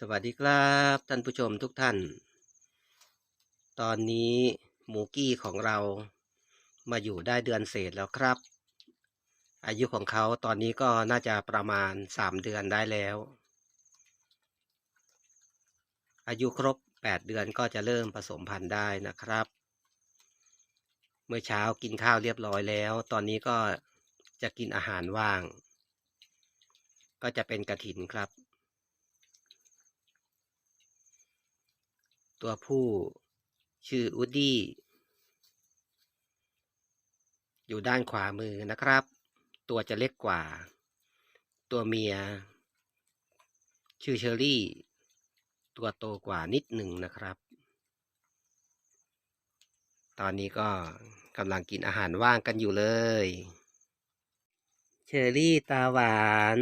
สวัสดีครับท่านผู้ชมทุกท่าน ตอนนี้หมูกี้ของเรามาอยู่ได้เดือนเศษแล้วครับ อายุของเขาตอนนี้ก็น่าจะประมาณสามเดือนได้แล้ว อายุครบแปดเดือนก็จะเริ่มผสมพันธุ์ได้นะครับ เมื่อเช้ากินข้าวเรียบร้อยแล้ว ตอนนี้ก็จะกินอาหารว่าง ก็จะเป็นกระถินครับ ตัวผู้ชื่ออูดดี้อยู่ด้านขวามือนะครับ ตัวจะเล็กกว่า ตัวเมีย ชื่อเชอรี่ ตัวโตกว่านิดหนึ่งนะครับ ตอนนี้ก็กำลังกินอาหารว่างกันอยู่เลย เชอรี่ตาหวาน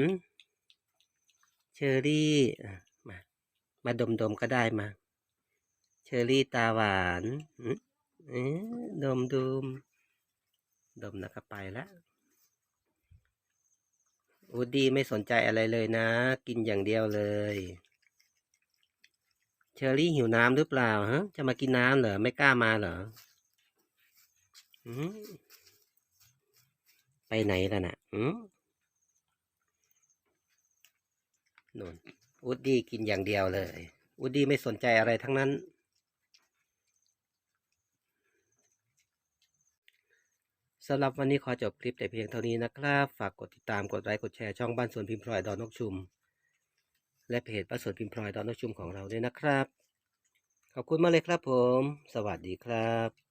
เชอรี่อ่มา มาดมๆก็ได้มา เชอรี่ตาหวานเอ๊ดมดมดมแล้วก็ไปแล้วอูดดี้ไม่สนใจอะไรเลยนะ กินอย่างเดียวเลย เชอรี่หิวน้ำหรือเปล่าฮะ จะมากินน้ำเหรอ ไม่กล้ามาเหรอไปไหนล่ะน่ะนู่นอูดดี้กินอย่างเดียวเลยอูดดี้ไม่สนใจอะไรทั้งนั้น สำหรับวันนี้ขอจบคลิปแต่เพียงเท่านี้นะครับ ฝากกดติดตามกดไลค์กดแชร์ช่องบ้านสวนพิมพ์พลอยดอนนกชุม และเพจบ้านสวนพิมพ์พลอยดอนนกชุมของเราด้วยนะครับ ขอบคุณมากเลยครับผม สวัสดีครับ